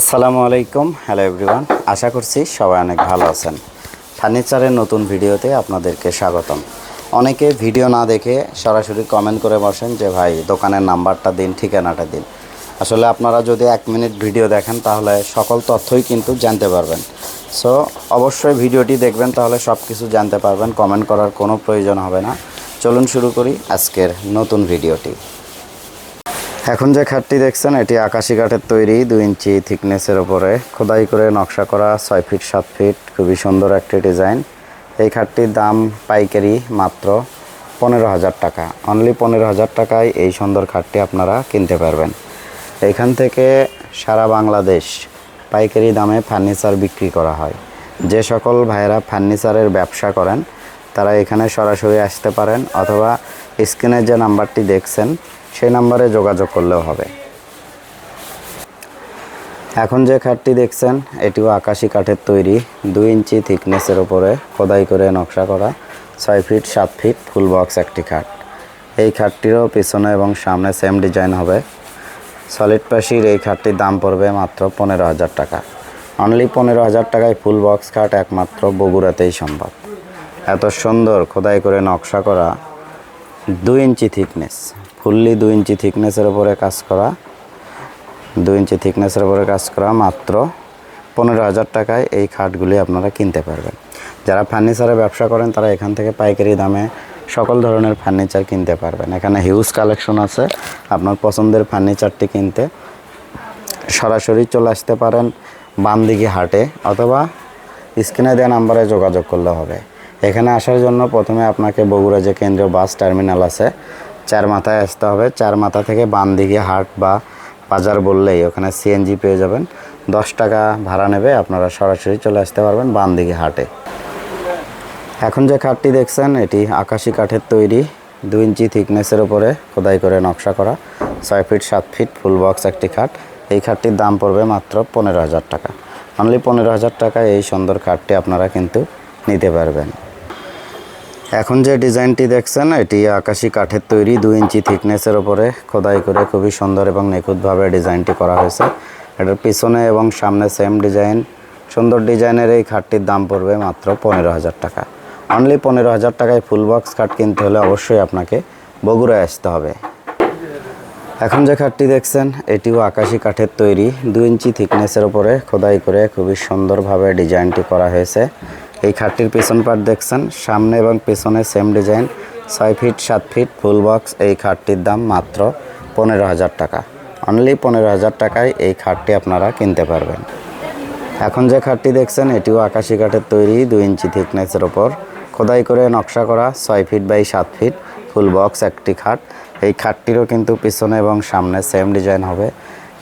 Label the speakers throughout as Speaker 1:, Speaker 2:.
Speaker 1: আসসালামু আলাইকুম। Hello everyone আশা করছি সবাই অনেক ভালো আছেন। ফার্নিচারের নতুন ভিডিওতে আপনাদেরকে স্বাগতম। অনেকে ভিডিও না দেখে সরাসরি কমেন্ট করে বসেন যে, ভাই, দোকানের নাম্বারটা দিন, ঠিকানাটা দিন। আসলে আপনারা যদি এক মিনিট ভিডিও দেখেন, তাহলে সকল তথ্যই কিন্তু জানতে পারবেন। সো অবশ্যই ভিডিওটি দেখবেন, তাহলে সব কিছু জানতে পারবেন। কমেন্ট করার কোনো প্রয়োজন হবে না। চলুন শুরু করি আজকের নতুন ভিডিওটি। এখন যে খাটটি দেখছেন, এটি আকাশি কাঠের তৈরি, দুই ইঞ্চি থিকনেসের ওপরে খোদাই করে নকশা করা, ছয় ফিট, সাত ফিট, খুবই সুন্দর একটি ডিজাইন। এই খাটটির দাম পাইকারি মাত্র পনেরো হাজার টাকা। অনলি পনেরো হাজার টাকায় এই সুন্দর খাটটি আপনারা কিনতে পারবেন। এইখান থেকে সারা বাংলাদেশ পাইকারি দামে ফার্নিচার বিক্রি করা হয়। যে সকল ভাইয়েরা ফার্নিচারের ব্যবসা করেন, তারা এখানে সরাসরি আসতে পারেন অথবা স্ক্রিনের যে নাম্বারটি দেখছেন সেই নাম্বারে যোগাযোগ করলেও হবে। এখন যে খাটটি দেখছেন, এটিও আকাশি কাঠের তৈরি, দুই ইঞ্চি থিকনেসের ওপরে খোদাই করে নকশা করা, ছয় ফিট, সাত ফিট, ফুল বক্স একটি খাট। এই খাটটিরও পিছনে এবং সামনে সেম ডিজাইন হবে। সলিড পাশির এই খাটটির দাম পড়বে মাত্র পনেরো হাজার টাকা। অনলি পনেরো হাজার টাকায় ফুল বক্স খাট একমাত্র বগুড়াতেই সম্ভব। এত সুন্দর খোদাই করে নকশা করা দুই ইঞ্চি থিকনেস। ফুললি দুই ইঞ্চি থিকনেসের উপরে কাজ করা, দুই ইঞ্চি থিকনেসের উপরে কাজ করা মাত্র পনেরো হাজার টাকায় এই খাটগুলি আপনারা কিনতে পারবেন। যারা ফার্নিচারের ব্যবসা করেন, তারা এখান থেকে পাইকারি দামে সকল ধরনের ফার্নিচার কিনতে পারবেন। এখানে হিউজ কালেকশন আছে। আপনার পছন্দের ফার্নিচারটি কিনতে সরাসরি চলে আসতে পারেন বামদিঘি হাটে অথবা স্ক্রিনে দেওয়া নাম্বারে যোগাযোগ করলে হবে। এখানে আসার জন্য প্রথমে আপনাকে বগুড়া যে কেন্দ্রীয় বাস টার্মিনাল আছে চার মাথায় আসতে হবে। চার মাথা থেকে বামদিঘি হাট বা বাজার বললেই ওখানে সিএনজি পেয়ে যাবেন। দশ টাকা ভাড়া নেবে, আপনারা সরাসরি চলে আসতে পারবেন বামদিঘি হাটে। এখন যে খাটটি দেখছেন, এটি আকাশি কাঠের তৈরি দুই ইঞ্চি থিকনেসের উপরে খোদাই করে নকশা করা, ছয় ফিট, সাত ফিট, ফুল বক্স একটি খাট। এই খাটটির দাম পড়বে মাত্র পনেরো হাজার টাকা। অনলি পনেরো হাজার টাকায় এই সুন্দর খাটটি আপনারা কিন্তু নিতে পারবেন। এখন যে ডিজাইনটি দেখছেন, এটি আকাশি কাঠের তৈরি, দুই ইঞ্চি থিকনেসের ওপরে খোদাই করে খুবই সুন্দর এবং নিখুঁতভাবে ডিজাইনটি করা হয়েছে। এটার পিছনে এবং সামনে সেম ডিজাইন সুন্দর ডিজাইনের এই খাটটির দাম পড়বে মাত্র পনেরো হাজার টাকা। অনলি পনেরো হাজার টাকায় ফুল বক্স খাট কিনতে হলে অবশ্যই আপনাকে বগুড়ায় আসতে হবে। এখন যে খাটটি দেখছেন, এটিও আকাশি কাঠের তৈরি, দুই ইঞ্চি থিকনেসের ওপরে খোদাই করে খুবই সুন্দরভাবে ডিজাইনটি করা হয়েছে। এই খাটটির পিছন পার্ট দেখছেন? সামনে এবং পেছনে সেম ডিজাইন ছয় ফিট সাত ফিট ফুল বক্স এই খাটটির দাম মাত্র পনেরো হাজার টাকা। অনলি পনেরো হাজার টাকায় এই খাটটি আপনারা কিনতে পারবেন। এখন যে খাটটি দেখছেন, এটিও আকাশি কাঠের তৈরি, দুই ইঞ্চি থিকনেসের ওপর। খোদাই করে নকশা করা, ছয় ফিট বাই সাত ফিট ফুল বক্স একটি খাট। এই খাটটিরও কিন্তু পিছনে এবং সামনে সেম ডিজাইন হবে।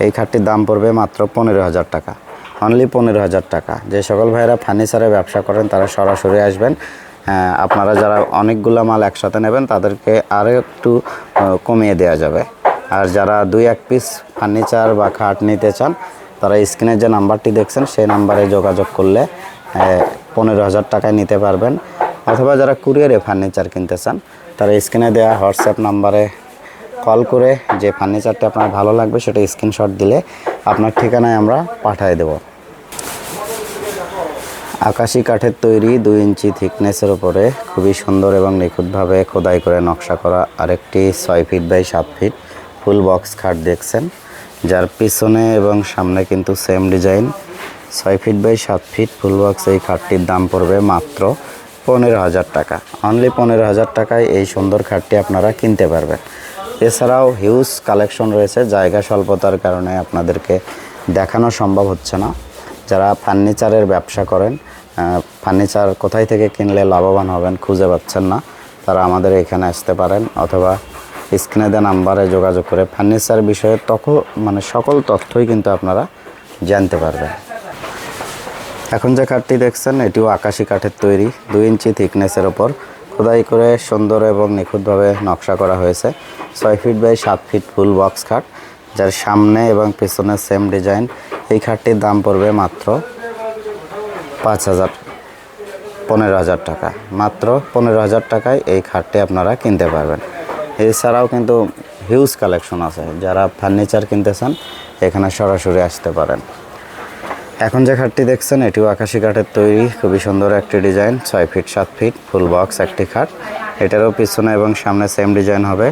Speaker 1: এই খাটটির দাম পড়বে মাত্র পনেরো হাজার টাকা। অনলি পনেরো হাজার টাকা। যে সকল ভাইয়েরা ফার্নিচারের ব্যবসা করেন তারা সরাসরি আসবেন। হ্যাঁ, আপনারা যারা অনেকগুলো মাল একসাথে নেবেন তাদেরকে আরও একটু কমিয়ে দেওয়া যাবে। আর যারা দুই এক পিস ফার্নিচার বা খাট নিতে চান তারা স্ক্রিনে যে নাম্বারটি দেখছেন সেই নাম্বারে যোগাযোগ করলে পনেরো হাজার টাকায় নিতে পারবেন। অথবা যারা কুরিয়ারে ফার্নিচার কিনতে চান তারা স্ক্রিনে দেওয়া হোয়াটসঅ্যাপ নাম্বারে কল করে যে ফার্নিচারটা আপনার ভালো লাগবে সেটা স্ক্রিনশট দিলে আপনার ঠিকানায় আমরা পাঠিয়ে দেব। আকাশি কাঠের তৈরি দুই ইঞ্চি থিকনেসের উপরে খুবই সুন্দর এবং নিখুঁতভাবে খোদাই করে নকশা করা আরেকটি ছয় ফিট বাই সাত ফিট ফুল বক্স খাট দেখছেন। যার পিছনে এবং সামনে কিন্তু সেম ডিজাইন ছয় ফিট বাই সাত ফিট ফুল বক্স এই খাটটির দাম পড়বে মাত্র পনেরো হাজার টাকা। অনলি পনেরো হাজার টাকায় এই সুন্দর খাটটি আপনারা কিনতে পারবেন। এছাড়াও হিউজ কালেকশন রয়েছে, জায়গা স্বল্পতার কারণে আপনাদেরকে দেখানো সম্ভব হচ্ছে না। যারা ফার্নিচারের ব্যবসা করেন ফার্নিচার কোথায় থেকে কিনলে লাভবান হবেন খুঁজে পাচ্ছেন না। তারা আমাদের এখানে আসতে পারেন অথবা স্ক্রিনে দেওয়া নাম্বারে যোগাযোগ করে ফার্নিচার বিষয়ে তখন মানে সকল তথ্যই কিন্তু আপনারা জানতে পারবেন। এখন যে কাঠটি দেখছেন, এটিও আকাশি কাঠের তৈরি, দুই ইঞ্চি থিকনেসের ওপর। খোদাই করে সুন্দর এবং নিখুঁতভাবে নকশা করা হয়েছে। ছয় ফিট বাই সাত ফিট ফুল বক্স খাট। যার সামনে এবং পেছনে সেম ডিজাইন এই খাটটির দাম পড়বে মাত্র পাঁচ হাজার, পনেরো হাজার টাকা। মাত্র পনেরো হাজার টাকায় এই খাটটি আপনারা কিনতে পারবেন। এছাড়াও কিন্তু হিউজ কালেকশন আছে। যারা ফার্নিচার কিনতে চান, এখানে সরাসরি আসতে পারেন। এখন যে খাটটি দেখছেন, এটিও আকাশি কাঠের তৈরি। খুবই সুন্দর একটি ডিজাইন ছয় ফিট সাত ফিট ফুল বক্স একটি খাট। এটারও পিছনে এবং সামনে সেম ডিজাইন হবে।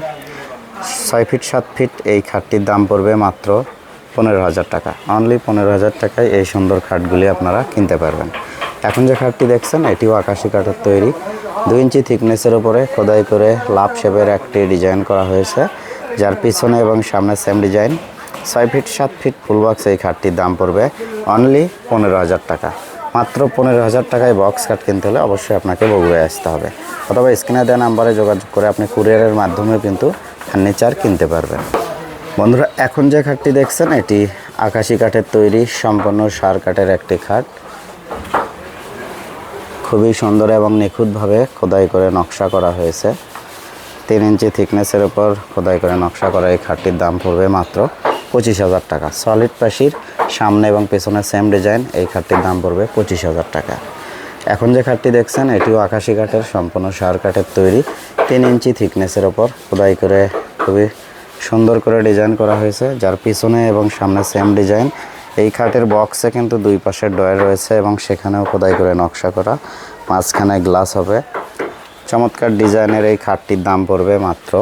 Speaker 1: ছয় ফিট, সাত ফিট এই খাটটির দাম পড়বে মাত্র পনেরো হাজার টাকা। অনলি পনেরো হাজার টাকায় এই সুন্দর খাটগুলি আপনারা কিনতে পারবেন। এখন যে খাটটি দেখছেন, এটিও আকাশি কাঠের তৈরি। দুই ইঞ্চি থিকনেসের উপরে খোদাই করে লাভ শেপের একটি ডিজাইন করা হয়েছে, যার পিছনে এবং সামনে সেম ডিজাইন। ছয় ফিট, সাত ফিট ফুল বক্স এই খাটটির দাম পড়বে অনলি পনেরো হাজার টাকা। মাত্র পনেরো হাজার টাকায় বক্স কাট কিনতে হলে অবশ্যই আপনাকে বগুড়ায় আসতে হবে। অথবা স্ক্রিনে দেওয়া নাম্বারে যোগাযোগ করে আপনি কুরিয়ারের মাধ্যমে কিন্তু ফার্নিচার কিনতে পারবেন। বন্ধুরা, এখন যে খাটটি দেখছেন, এটি আকাশি কাঠের তৈরি, সম্পূর্ণ সার কাঠের একটি খাট। খুবই সুন্দর এবং নিখুঁতভাবে খোদাই করে নকশা করা হয়েছে। তিন ইঞ্চি থিকনেসের উপর খোদাই করে নকশা করা এই খাটটির দাম পড়বে মাত্র পঁচিশ হাজার টাকা। সলিড পাশির সামনে এবং পেছনে সেম ডিজাইন এই খাটটির দাম পড়বে পঁচিশ হাজার টাকা। এখন যে খাটটি দেখছেন, এটিও আকাশি কাঠের, সম্পূর্ণ সার কাঠের তৈরি। তিন ইঞ্চি থিকনেসের ওপর খোদাই করে খুবই সুন্দর করে ডিজাইন করা হয়েছে। যার পিছনে এবং সামনে সেম ডিজাইন। এই খাটের বক্সে কিন্তু দুই পাশে ডয়ার রয়েছে এবং সেখানেও খোদাই করে নকশা করা। মাঝখানে গ্লাস হবে। চমৎকার ডিজাইনের এই খাটটির দাম পড়বে মাত্র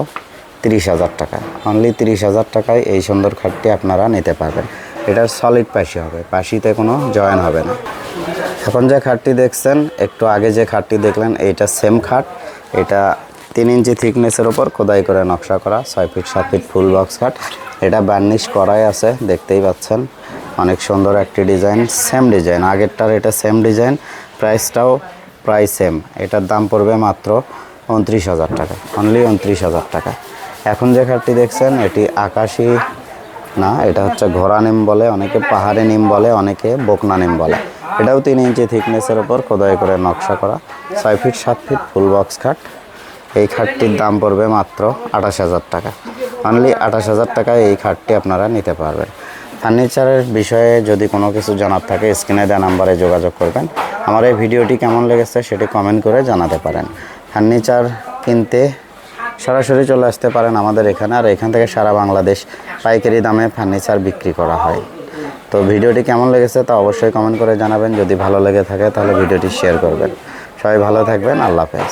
Speaker 1: তিরিশ হাজার টাকা। অনলি তিরিশ হাজার টাকায় এই সুন্দর খাটটি আপনারা নিতে পারবেন। এটার সলিড পাশি হবে। পাশিতে কোনো জয়েন হবে না। এখন যে খাটটি দেখছেন, একটু আগে যে খাটটি দেখলেন, এইটা সেম খাট। এটা তিন ইঞ্চি থিকনেসের ওপর খোদাই করে নকশা করা, ছয় ফিট সাত ফিট ফুল বক্স খাট। এটা বার্নিশ করাই আছে, দেখতেই পাচ্ছেন। অনেক সুন্দর একটি ডিজাইন সেম ডিজাইন আগেরটার এটা সেম ডিজাইন প্রাইসটাও প্রায় সেম এটার দাম পড়বে মাত্র উনত্রিশ হাজার টাকা অনলি উনত্রিশ হাজার টাকা। এখন যে খাটটি দেখছেন, এটি আকাশি না, এটা হচ্ছে ঘোড়া নিম বলে, অনেকে পাহাড়ে নিম বলে, অনেকে বকনা নিম বলে। এটাও তিন ইঞ্চি থিকনেসের ওপর খোদাই করে নকশা করা। ছয় ফিট সাত ফিট ফুল বক্স খাট। এই খাটটির দাম পড়বে মাত্র আঠাশ হাজার টাকা। অনলি আঠাশ হাজার টাকায় এই খাটটি আপনারা নিতে পারবেন। ফার্নিচারের বিষয়ে যদি কোনো কিছু জানার থাকে, স্ক্রিনে দেওয়া নাম্বারে যোগাযোগ করবেন। আমার এই ভিডিওটি কেমন লেগেছে সেটি কমেন্ট করে জানাতে পারেন। ফার্নিচার কিনতে সরাসরি চলে আসতে পারেন আমাদের এখানে। আর এখান থেকে সারা বাংলাদেশ পাইকারি দামে ফার্নিচার বিক্রি করা হয়। তো ভিডিওটি কেমন লেগেছে তা অবশ্যই কমেন্ট করে জানাবেন। যদি ভালো লেগে থাকে তাহলে ভিডিওটি শেয়ার করবেন। সবাই ভালো থাকবেন, আল্লাহ হাফেজ।